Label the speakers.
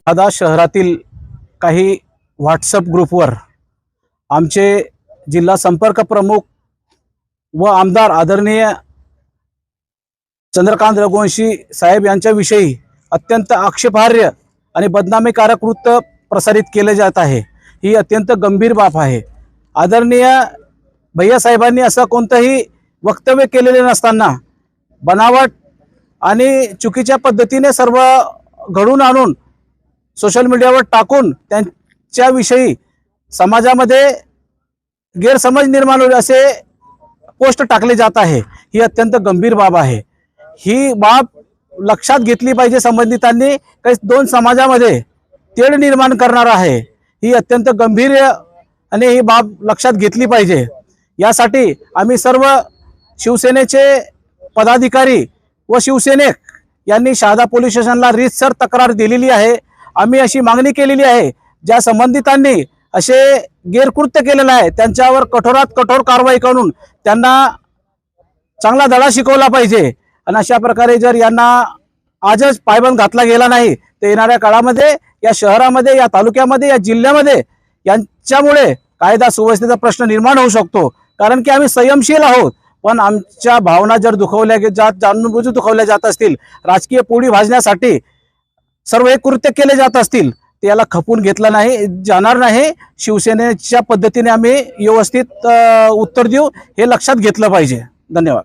Speaker 1: सादा शहरातील काही व्हॉट्सअप ग्रुपवर आमचे जिल्हा संपर्क प्रमुख व आमदार आदरणीय चंद्रकांत रघुवंशी साहेब यांच्याविषयी अत्यंत आक्षेपार्ह आणि बदनामीकारक वृत्त प्रसारित केले जात आहे. ही अत्यंत गंभीर बाब आहे. आदरणीय भैयासाहेबांनी असं कोणतंही वक्तव्य केलेले नसताना बनावट आणि चुकीच्या पद्धतीने सर्व घडून आणून सोशल मीडियावर टाकून त्यांच्याविषयी समाजामध्ये गैरसमज निर्माण होईल असे पोस्ट टाकले जात आहे. ही अत्यंत गंभीर बाब आहे. ही बाब लक्षात घेतली पाहिजे संबंधितांनी. काही दोन समाजामध्ये तेढ निर्माण करणार आहे. ही अत्यंत गंभीर आणि ही बाब लक्षात घेतली पाहिजे. यासाठी आम्ही सर्व शिवसेनेचे पदाधिकारी व शिवसैनिक यांनी शहादा पोलीस स्टेशनला रीतसर तक्रार दिलेली आहे. आम्ही अशी मागणी केलेली आहे ज्या संबंधितांनी असे गैरकृत्य केलेलं आहे त्यांच्यावर कठोरात कठोर कारवाई करून त्यांना चांगला धडा शिकवला पाहिजे. आणि अशा प्रकारे जर यांना आजच पायबंद घातला गेला नाही तर येणाऱ्या काळामध्ये या शहरामध्ये या तालुक्यामध्ये या जिल्ह्यामध्ये यांच्यामुळे कायदा सुव्यवस्थेचा प्रश्न निर्माण होऊ शकतो. कारण की आम्ही संयमशील आहोत. पण आमच्या भावना जर दुखवल्या गे- जात जाणूनबुजून दुखवल्या जात असतील राजकीय पोळी भाजण्यासाठी सर्व हे कृत्य केले जात असतील ते याला खपून घेतलं नाही जाणार नाही. शिवसेनेच्या पद्धतीने आम्ही व्यवस्थित उत्तर देऊ हे लक्षात घेतलं पाहिजे. धन्यवाद.